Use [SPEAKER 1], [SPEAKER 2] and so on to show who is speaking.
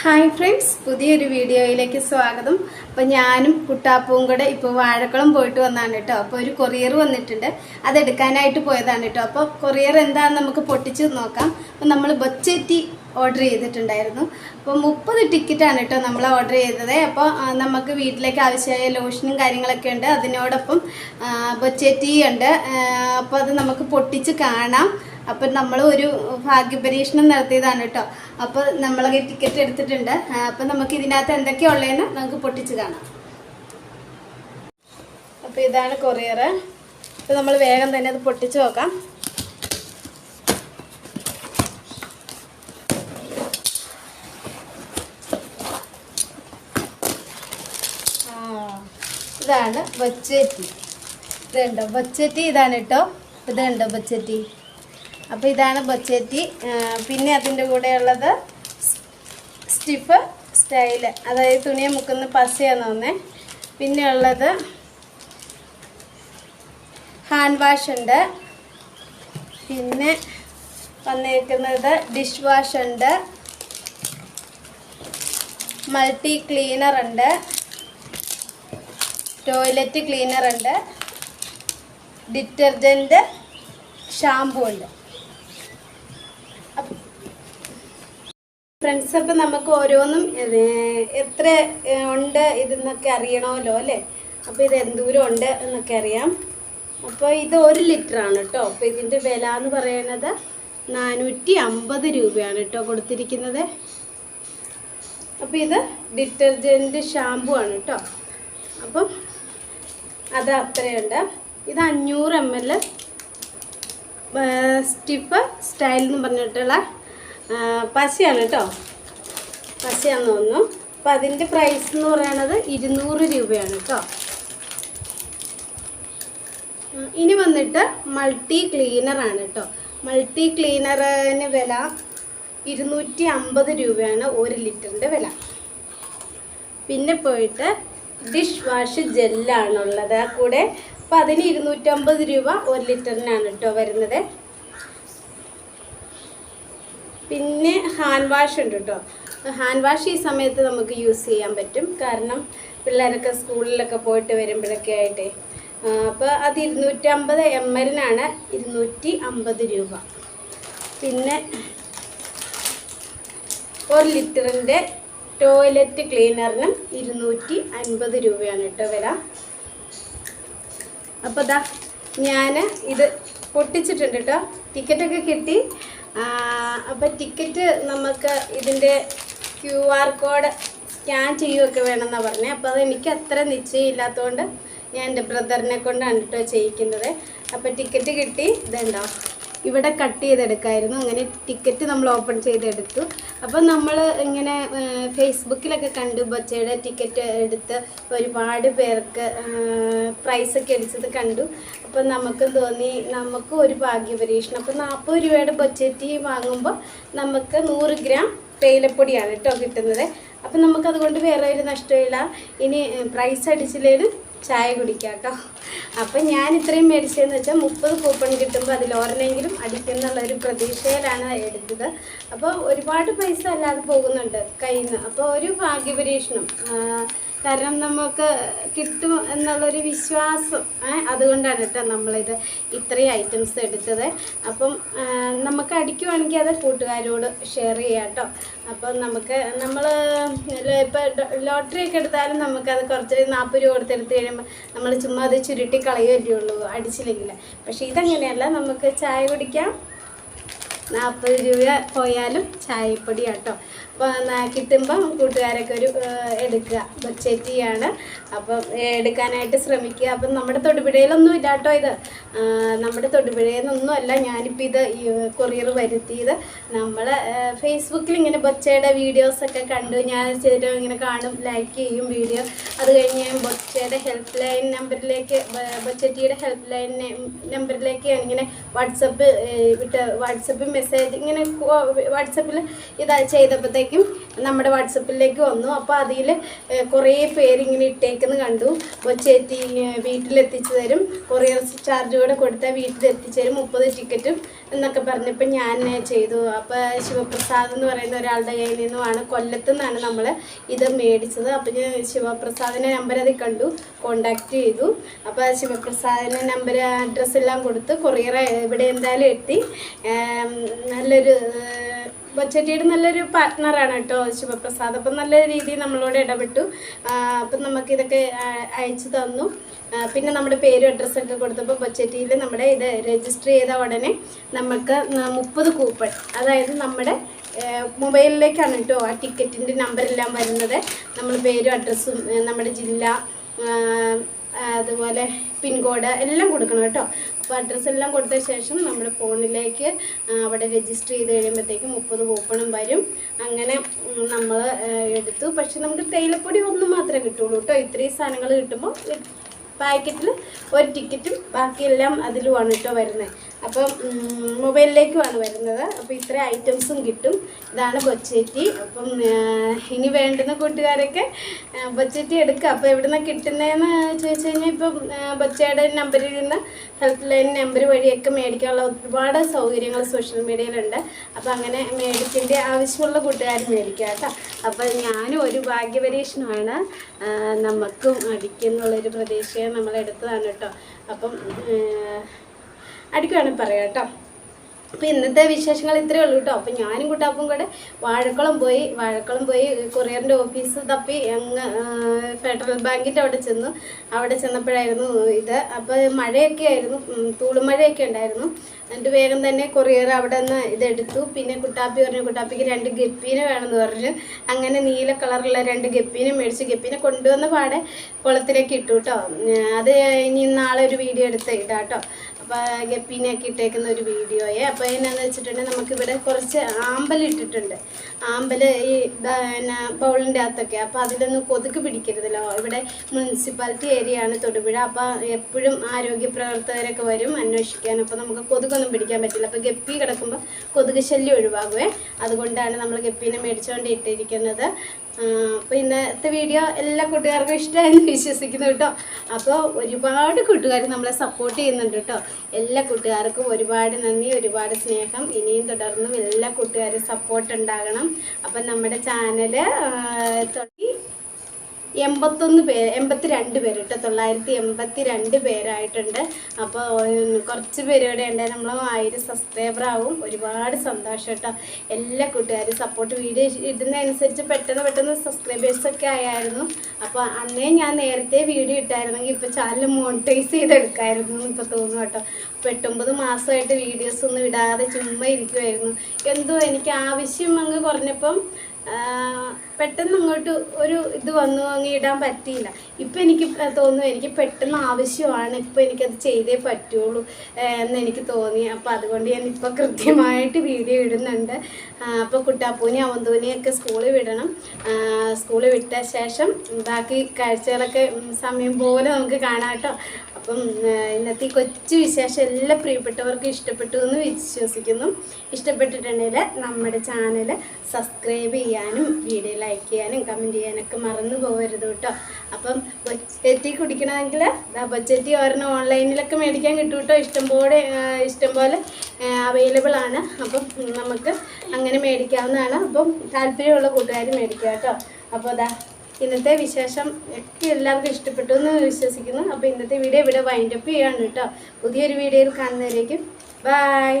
[SPEAKER 1] Hi friends പുതിയൊരു വീഡിയോയിലേക്ക് സ്വാഗതം. അപ്പോൾ ഞാനും കുട്ടാപ്പവും കൂടെ ഇപ്പോൾ വാഴക്കുളം പോയിട്ട് വന്നാണ് കേട്ടോ. അപ്പോൾ ഒരു കൊറിയർ വന്നിട്ടുണ്ട്. അതെടുക്കാനായിട്ട് പോയതാണ് കേട്ടോ. അപ്പോൾ കൊറിയർ എന്താണെന്ന് നമുക്ക് പൊട്ടിച്ച് നോക്കാം. അപ്പോൾ നമ്മൾ ബച്ചറ്റി ഓർഡർ ചെയ്തിട്ടുണ്ടായിരുന്നു. അപ്പോൾ മുപ്പത് ടിക്കറ്റാണ് കേട്ടോ നമ്മൾ ഓർഡർ ചെയ്തത്. അപ്പോൾ നമുക്ക് വീട്ടിലേക്ക് ആവശ്യമായ ലോഷനും കാര്യങ്ങളൊക്കെ ഉണ്ട്. അതിനോടൊപ്പം ബച്ചറ്റി ഉണ്ട്. അപ്പോൾ അത് നമുക്ക് പൊട്ടിച്ച് കാണാം. അപ്പം നമ്മൾ ഒരു ഭാഗ്യപരീക്ഷണം നടത്തിയതാണ് കേട്ടോ. അപ്പോൾ നമ്മളൊക്കെ ടിക്കറ്റ് എടുത്തിട്ടുണ്ട്. അപ്പൊ നമുക്ക് ഇതിനകത്ത് എന്തൊക്കെയാ ഉള്ളതെന്ന് നമുക്ക് പൊട്ടിച്ച് കാണാം. അപ്പോൾ ഇതാണ് കൊറിയർ അപ്പോൾ നമ്മൾ വേഗം തന്നെ അത് പൊട്ടിച്ച് നോക്കാം. ഇതാണ് ബച്ചറ്റി. ഇതുണ്ടോ? ബച്ചറ്റി ഇതാണ് കേട്ടോ. ഇതുണ്ടോ ബച്ചറ്റി? അപ്പോൾ ഇതാണ് ബച്ചേറ്റി. പിന്നെ അതിന്റെ കൂടെയുള്ളത് സ്റ്റിഫ് സ്റ്റൈൽ അതായത് തുണിയെ മുക്കുന്ന പസയാണ് തോന്നേ പിന്നെ ഉള്ളത് ഹാൻഡ് വാഷ് ഉണ്ട്. പിന്നെ വന്നിരിക്കുന്നത് ഡിഷ് വാഷ് ഉണ്ട്. മൾട്ടി ക്ലീനർ ഉണ്ട്. ടോയ്ലറ്റ് ക്ലീനർ ഉണ്ട്. ഡിറ്റർജന്റ് ഷാമ്പു ഉണ്ട്. ഫ്രണ്ട്സ് അപ്പം നമുക്ക് ഓരോന്നും എത്ര ഉണ്ട് ഇതെന്നൊക്കെ അറിയണമല്ലോ അല്ലേ? അപ്പോൾ ഇത് എന്തൂരം ഉണ്ട് എന്നൊക്കെ അറിയാം. അപ്പോൾ ഇത് ഒരു ലിറ്റർ ആണ് കേട്ടോ അപ്പോൾ ഇതിന്റെ വില എന്ന് പറയുന്നത് നാനൂറ്റി അമ്പത് രൂപയാണ് കേട്ടോ കൊടുത്തിരിക്കുന്നത്. അപ്പോൾ ഇത് ഡിറ്റർജന്റ് ഷാമ്പു ആണ് കേട്ടോ അപ്പം അത് അത്രയുണ്ട്. ഇത് അഞ്ഞൂറ് എം എൽ സ്റ്റിഫ് സ്റ്റൈൽ എന്ന് പറഞ്ഞിട്ടുള്ള പശയാണ് കേട്ടോ പശയാന്ന് തോന്നുന്നു. അപ്പം അതിന്റെ പ്രൈസ് എന്ന് പറയുന്നത് ഇരുന്നൂറ് രൂപയാണ് കേട്ടോ ഇനി വന്നിട്ട് മൾട്ടി ക്ലീനറാണ് കേട്ടോ മൾട്ടി ക്ലീനറിന് വില ഇരുന്നൂറ്റി അമ്പത് രൂപയാണ് ഒരു ലിറ്ററിന്റെ വില. പിന്നെ പോയിട്ട് ഡിഷ് വാഷ് ജെല്ലാണുള്ളത് കൂടെ. അപ്പം അതിന് ഇരുന്നൂറ്റമ്പത് രൂപ ഒരു ലിറ്ററിനാണ് കേട്ടോ വരുന്നത്. പിന്നെ ഹാൻഡ് വാഷ് ഉണ്ട് കേട്ടോ ഹാൻഡ് വാഷ് ഈ സമയത്ത് നമുക്ക് യൂസ് ചെയ്യാൻ പറ്റും. കാരണം പിള്ളേരൊക്കെ സ്കൂളിലൊക്കെ പോയിട്ട് വരുമ്പോഴൊക്കെ ആയിട്ടേ അപ്പോൾ അത് ഇരുന്നൂറ്റമ്പത് എം എല്ലിനാണ് ഇരുന്നൂറ്റി അമ്പത് രൂപ. പിന്നെ ഒരു ലിറ്ററിന്റെ ടോയ്ലറ്റ് ക്ലീനറിനും ഇരുന്നൂറ്റി അൻപത് രൂപയാണ് കേട്ടോ വില. അപ്പോൾ ഇതാ ഞാൻ ഇത് പൊട്ടിച്ചിട്ടുണ്ട് കേട്ടോ ടിക്കറ്റൊക്കെ കിട്ടി. അപ്പോൾ ടിക്കറ്റ് നമുക്ക് ഇതിന്റെ ക്യു ആർ കോഡ് സ്കാൻ ചെയ്യുകയൊക്കെ വേണമെന്നാണ് പറഞ്ഞത് അപ്പോൾ അത് എനിക്ക് അത്ര നിശ്ചയമില്ലാത്തതുകൊണ്ട് ഞാൻ എന്റെ ബ്രദറിനെ കൊണ്ടാണ് കേട്ടോ ചെയ്യിക്കുന്നത്. അപ്പോൾ ടിക്കറ്റ് കിട്ടി. ഇതുണ്ടോ? ഇവിടെ കട്ട് ചെയ്തെടുക്കായിരുന്നു. അങ്ങനെ ടിക്കറ്റ് നമ്മൾ ഓപ്പൺ ചെയ്തെടുത്തു. അപ്പം നമ്മൾ ഇങ്ങനെ ഫേസ്ബുക്കിലൊക്കെ കണ്ടു. ബച്ചയുടെ ടിക്കറ്റ് എടുത്ത് ഒരുപാട് പേർക്ക് പ്രൈസൊക്കെ അടിച്ചത് കണ്ടു. അപ്പം നമുക്ക് തോന്നി നമുക്ക് ഒരു ഭാഗ്യപരീക്ഷണം. അപ്പം നാൽപ്പത് രൂപയുടെ ബഡ്ജറ്റ് വാങ്ങുമ്പോൾ നമുക്ക് നൂറ് ഗ്രാം തേയിലപ്പൊടിയാണ് കേട്ടോ കിട്ടുന്നത്. അപ്പം നമുക്കതുകൊണ്ട് വേറെ ഒരു നഷ്ടമില്ല ഇനി പ്രൈസ് അടിച്ചില്ലേലും ചായ കുടിക്കാം കേട്ടോ അപ്പം ഞാൻ ഇത്രയും മേടിച്ചതെന്ന് വെച്ചാൽ മുപ്പത് കൂപ്പൺ കിട്ടുമ്പോൾ അതിൽ ഒരെണ്ണെങ്കിലും അടിക്കുന്നുള്ള ഒരു പ്രതീക്ഷയിലാണ് എടുത്തത്. അപ്പോൾ ഒരുപാട് പൈസ അല്ലാതെ പോകുന്നുണ്ട് കയ്യിൽ നിന്ന് അപ്പോൾ ഒരു ഭാഗ്യപരീക്ഷണം കാരണം നമുക്ക് കിട്ടും എന്നുള്ളൊരു വിശ്വാസം. അതുകൊണ്ടാണ് കേട്ടോ നമ്മളിത് ഇത്രയും ഐറ്റംസ് എടുത്തത്. അപ്പം നമുക്ക് അടിക്കുവാണെങ്കിൽ അത് കൂട്ടുകാരോട് ഷെയർ ചെയ്യാം കേട്ടോ. അപ്പം നമുക്ക് നമ്മൾ ഇപ്പോൾ ലോട്ടറി ഒക്കെ എടുത്താലും നമുക്കത് കുറച്ച് നാൽപ്പത് രൂപ കൊടുത്തെടുത്ത് കഴിയുമ്പോൾ നമ്മൾ ചുമ്മാ അത് ചുരുട്ടി കളയുമല്ലേ ഉള്ളൂ അടിച്ചില്ലെങ്കിൽ പക്ഷേ ഇതങ്ങനെയല്ല നമുക്ക് ചായ കുടിക്കാം. നാൽപ്പത് രൂപ പോയാലും ചായപ്പൊടി കേട്ടോ അപ്പോൾ കിട്ടുമ്പം കൂട്ടുകാരൊക്കെ ഒരു എടുക്കുക. ബഡ്ജറ്റിയാണ് അപ്പം എടുക്കാനായിട്ട് ശ്രമിക്കുക. അപ്പം നമ്മുടെ തൊടുപുഴയിലൊന്നും ഇല്ല കേട്ടോ ഇത്. നമ്മുടെ തൊടുപുഴയിൽ നിന്നൊന്നുമല്ല ഞാനിപ്പോൾ ഇത് കൊറിയർ വരുത്തിയത്. നമ്മൾ ഫേസ്ബുക്കിൽ ഇങ്ങനെ ബൊച്ചയുടെ വീഡിയോസൊക്കെ കണ്ടു. ഞാൻ ചെയ്തിട്ട് ഇങ്ങനെ കാണും ലൈക്ക് ചെയ്യും വീഡിയോ അത് കഴിഞ്ഞ് ഞാൻ ബൊച്ചയുടെ ഹെൽപ്പ് ലൈൻ നമ്പറിലേക്ക് ബൊച്ചറ്റിയുടെ ഹെൽപ്പ് ലൈൻ നമ്പറിലേക്ക് ഞാനിങ്ങനെ വാട്സപ്പ് വിട്ട് വാട്സപ്പിൽ മെസ്സേജ് ഇങ്ങനെ വാട്സപ്പിൽ ഇത് ചെയ്തപ്പോഴത്തേക്കും നമ്മുടെ വാട്സപ്പിലേക്ക് വന്നു. അപ്പോൾ അതിൽ കുറേ പേരിങ്ങനെ ഇട്ടേക്കെന്ന് കണ്ടു. ചേച്ചി വീട്ടിലെത്തിച്ചു തരും. കൊറിയർ ചാർജ് കൂടെ കൊടുത്താൽ വീട്ടിൽ എത്തിച്ചു തരും. മുപ്പത് ടിക്കറ്റും എന്നൊക്കെ പറഞ്ഞപ്പോൾ ഞാൻ ചെയ്തു. അപ്പോൾ ശിവപ്രസാദ് എന്ന് പറയുന്ന ഒരാളുടെ കയ്യിൽ നിന്നുമാണ് കൊല്ലത്തു നിന്നാണ് നമ്മൾ ഇത് മേടിച്ചത്. അപ്പോൾ ഞാൻ ശിവപ്രസാദിന്റെ നമ്പർ അതിൽ കണ്ടു. കോണ്ടാക്ട് ചെയ്തു. അപ്പോൾ ശിവപ്രസാദിന്റെ നമ്പർ അഡ്രസ്സെല്ലാം കൊടുത്ത് കൊറിയർ ഇവിടെ എന്തായാലും എത്തി. നല്ലൊരു ബച്ചട്ടിയുടെ നല്ലൊരു പാർട്ട്ണറാണ് കേട്ടോ ശിവപ്രസാദ്. അപ്പം നല്ല രീതിയിൽ നമ്മളോട് ഇടപെട്ടു. അപ്പം നമുക്കിതൊക്കെ ഇതൊക്കെ അയച്ചു തന്നു. പിന്നെ നമ്മുടെ പേരും അഡ്രസ്സൊക്കെ കൊടുത്തപ്പോൾ ബൊച്ചറ്റിയിൽ നമ്മുടെ ഇത് രജിസ്റ്റർ ചെയ്ത ഉടനെ നമുക്ക് മുപ്പത് കൂപ്പൺ അതായത് നമ്മുടെ മൊബൈലിലേക്കാണ് കേട്ടോ ആ ടിക്കറ്റിന്റെ നമ്പറെല്ലാം വരുന്നത്. നമ്മൾ പേരും അഡ്രസ്സും നമ്മുടെ ജില്ല അതുപോലെ പിൻകോഡ് എല്ലാം കൊടുക്കണം കേട്ടോ. അപ്പോൾ അഡ്രസ്സ് എല്ലാം കൊടുത്ത ശേഷം നമ്മൾ ഫോണിലേക്ക് അവിടെ രജിസ്റ്റർ ചെയ്ത് കഴിയുമ്പോഴത്തേക്കും മുപ്പത് കൂപ്പണും വരും. അങ്ങനെ നമ്മൾ എടുത്തു. പക്ഷെ നമുക്ക് തേയിലപ്പൊടി ഒന്നും മാത്രമേ കിട്ടുള്ളൂ കേട്ടോ. ഇത്രയും സാധനങ്ങൾ കിട്ടുമ്പോൾ പാക്കറ്റിൽ ഒരു ടിക്കറ്റും ബാക്കിയെല്ലാം അതിലുമാണ് കേട്ടോ വരുന്നത്. അപ്പം മൊബൈലിലേക്കുമാണ് വരുന്നത്. അപ്പോൾ ഇത്രയും ഐറ്റംസും കിട്ടും. ഇതാണ് ബൊച്ചേറ്റി. അപ്പം ഇനി വേണ്ടുന്ന കൂട്ടുകാരൊക്കെ ബൊച്ചേറ്റി എടുക്കുക അപ്പോൾ എവിടെ നിന്ന് കിട്ടുന്നതെന്ന് ചോദിച്ചു കഴിഞ്ഞാൽ ഇപ്പം ബൊച്ചയുടെ നമ്പറിൽ നിന്ന് ഹെൽപ്പ് ലൈൻ നമ്പർ വഴിയൊക്കെ മേടിക്കാനുള്ള ഒരുപാട് സൗകര്യങ്ങൾ സോഷ്യൽ മീഡിയയിലുണ്ട്. അപ്പോൾ അങ്ങനെ മേടിക്കേണ്ട ആവശ്യമുള്ള കൂട്ടുകാർ മേടിക്കുക കേട്ടോ. അപ്പോൾ ഞാനും ഒരു ഭാഗ്യപരീക്ഷണമാണ് നമുക്കും അടിക്കുന്നുള്ളൊരു പ്രതീക്ഷയെ നമ്മൾ എടുത്തതാണ് കേട്ടോ. അപ്പം അടിക്കുവാണെങ്കിൽ പറയാം കേട്ടോ. അപ്പോൾ ഇന്നത്തെ വിശേഷങ്ങൾ ഇത്രയേ ഉള്ളൂ കേട്ടോ. അപ്പോൾ ഞാനും കുട്ടാപ്പും കൂടെ വാഴക്കുളം പോയി വാഴക്കുളം പോയി കൊറിയറിന്റെ ഓഫീസ് തപ്പി അങ്ങ് ഫെഡറൽ ബാങ്കിന്റെ അവിടെ ചെന്നു. അവിടെ ചെന്നപ്പോഴായിരുന്നു ഇത്. അപ്പോൾ മഴയൊക്കെ ആയിരുന്നു തൂളുമഴയൊക്കെ ഉണ്ടായിരുന്നു. എന്നിട്ട് വേഗം തന്നെ കൊറിയർ അവിടെ നിന്ന് ഇതെടുത്തു പിന്നെ കുട്ടാപ്പി പറഞ്ഞു കുട്ടാപ്പിക്ക് രണ്ട് ഗപ്പീനെ വേണമെന്ന് പറഞ്ഞു. അങ്ങനെ നീല കളറുള്ള രണ്ട് ഗപ്പീനെ മേടിച്ച് ഗപ്പീനെ കൊണ്ടുവന്ന പാടെ കുളത്തിലേക്ക് ഇട്ടു കേട്ടോ. അത് ഇനി നാളെ ഒരു വീഡിയോ എടുത്ത് ഇടാം കേട്ടോ. ഗപ്പീനെയൊക്കെ ഇട്ടേക്കുന്ന ഒരു വീഡിയോയെ. അപ്പോൾ എന്നാന്ന് വെച്ചിട്ടുണ്ടെങ്കിൽ നമുക്കിവിടെ കുറച്ച് ആമ്പൽ ഇട്ടിട്ടുണ്ട്. ആമ്പൽ ഈ ബൗളിന്റെ അകത്തൊക്കെ. അപ്പോൾ അതിലൊന്നും കൊതുക് പിടിക്കരുതല്ലോ. ഇവിടെ മുനിസിപ്പാലിറ്റി ഏരിയ ആണ് തൊടുപുഴ. അപ്പോൾ എപ്പോഴും ആരോഗ്യ പ്രവർത്തകരൊക്കെ വരും അന്വേഷിക്കാൻ. അപ്പോൾ നമുക്ക് കൊതുകൊന്നും പിടിക്കാൻ പറ്റില്ല. അപ്പോൾ ഗപ്പി കിടക്കുമ്പോൾ കൊതുക് ശല്യം ഒഴിവാകുമേ അതുകൊണ്ടാണ് നമ്മൾ ഗപ്പീനെ മേടിച്ചുകൊണ്ട് ഇട്ടിരിക്കുന്നത്. അപ്പോൾ ഇന്നത്തെ വീഡിയോ എല്ലാ കൂട്ടുകാർക്കും ഇഷ്ടമായെന്ന് വിശ്വസിക്കുന്നു കേട്ടോ. അപ്പോൾ ഒരുപാട് കൂട്ടുകാർ നമ്മളെ സപ്പോർട്ട് ചെയ്യുന്നുണ്ട് കേട്ടോ. എല്ലാ കൂട്ടുകാർക്കും ഒരുപാട് നന്ദി ഒരുപാട് സ്നേഹം. ഇനിയും തുടർന്നും എല്ലാ കൂട്ടുകാരും സപ്പോർട്ട് ഉണ്ടാകണം. അപ്പം നമ്മുടെ ചാനൽ തുടങ്ങി. എൺപത്തൊന്ന് പേര് എൺപത്തി രണ്ട് പേര് കേട്ടോ തൊള്ളായിരത്തി എൺപത്തി രണ്ട് പേരായിട്ടുണ്ട് അപ്പോൾ കുറച്ച് പേരോടെ ഉണ്ട് നമ്മൾ ആയിരം സബ്സ്ക്രൈബർ ആവും. ഒരുപാട് സന്തോഷം കേട്ടോ എല്ലാ കൂട്ടുകാരും സപ്പോർട്ട് വീഡിയോ ഇടുന്നതനുസരിച്ച് പെട്ടെന്ന് പെട്ടെന്ന് സബ്സ്ക്രൈബേഴ്സൊക്കെ ആയായിരുന്നു. അപ്പോൾ അന്നേ ഞാൻ നേരത്തെ വീഡിയോ ഇട്ടായിരുന്നെങ്കിൽ ഇപ്പോൾ ചാനൽ മോണിറ്റൈസ് ചെയ്തെടുക്കായിരുന്നു എന്ന് ഇപ്പോൾ തോന്നുന്നു കേട്ടോ ഇപ്പോൾ എട്ടൊമ്പത് മാസമായിട്ട് വീഡിയോസ് ഒന്നും ഇടാതെ ചുമ്മാ ഇരിക്കുമായിരുന്നു എന്തോ എനിക്ക് ആവശ്യം അങ്ങ് കുറഞ്ഞപ്പം പെട്ടെന്ന് അങ്ങോട്ട് ഒരു ഇത് വന്നു അങ്ങ് ഇടാൻ പറ്റിയില്ല. ഇപ്പം എനിക്ക് തോന്നുന്നു എനിക്ക് പെട്ടെന്ന് ആവശ്യമാണ്. ഇപ്പം എനിക്കത് ചെയ്തേ പറ്റുള്ളൂ എന്ന് എനിക്ക് തോന്നി. അപ്പോൾ അതുകൊണ്ട് ഞാൻ ഇപ്പോൾ കൃത്യമായിട്ട് വീഡിയോ ഇടുന്നുണ്ട്. അപ്പോൾ കുട്ടാപ്പൂനെ അവന്തൂനെയൊക്കെ സ്കൂളിൽ വിടണം. സ്കൂളിൽ വിട്ട ശേഷം ബാക്കി കാഴ്ചകളൊക്കെ സമയം പോലെ നമുക്ക് കാണാം കേട്ടോ. അപ്പം ഇന്നത്തെ ഈ കൊച്ചു വിശേഷം എല്ലാ പ്രിയപ്പെട്ടവർക്കും ഇഷ്ടപ്പെട്ടു എന്ന് വിശ്വസിക്കുന്നു. ഇഷ്ടപ്പെട്ടിട്ടുണ്ടെങ്കിൽ നമ്മുടെ ചാനൽ സബ്സ്ക്രൈബ് ചെയ്യാനും വീഡിയോ ലൈക്ക് ചെയ്യാനും കമന്റ് ചെയ്യാനൊക്കെ മറന്നു പോകരുത് കേട്ടോ. അപ്പം ബൊച്ചറ്റി കുടിക്കണമെങ്കിൽ ബൊച്ചറ്റി ഒരെണ്ണം ഓൺലൈനിലൊക്കെ മേടിക്കാൻ കിട്ടും കേട്ടോ. ഇഷ്ടംപോലെ ഇഷ്ടംപോലെ അവൈലബിൾ ആണ്. അപ്പം നമുക്ക് അങ്ങനെ മേടിക്കാവുന്നതാണ്. അപ്പം താല്പര്യമുള്ള കൂട്ടുകാർ മേടിക്കുക കേട്ടോ. അപ്പോൾ അതാ ഇന്നത്തെ വിശേഷം ഒക്കെ എല്ലാവർക്കും ഇഷ്ടപ്പെട്ടു എന്ന് വിശ്വസിക്കുന്നു. അപ്പോൾ ഇന്നത്തെ വീഡിയോ ഇവിടെ വൈൻഡപ്പ് ചെയ്യാണ് കേട്ടോ. പുതിയൊരു വീഡിയോയിൽ കാണുന്നവരേക്കും ബൈ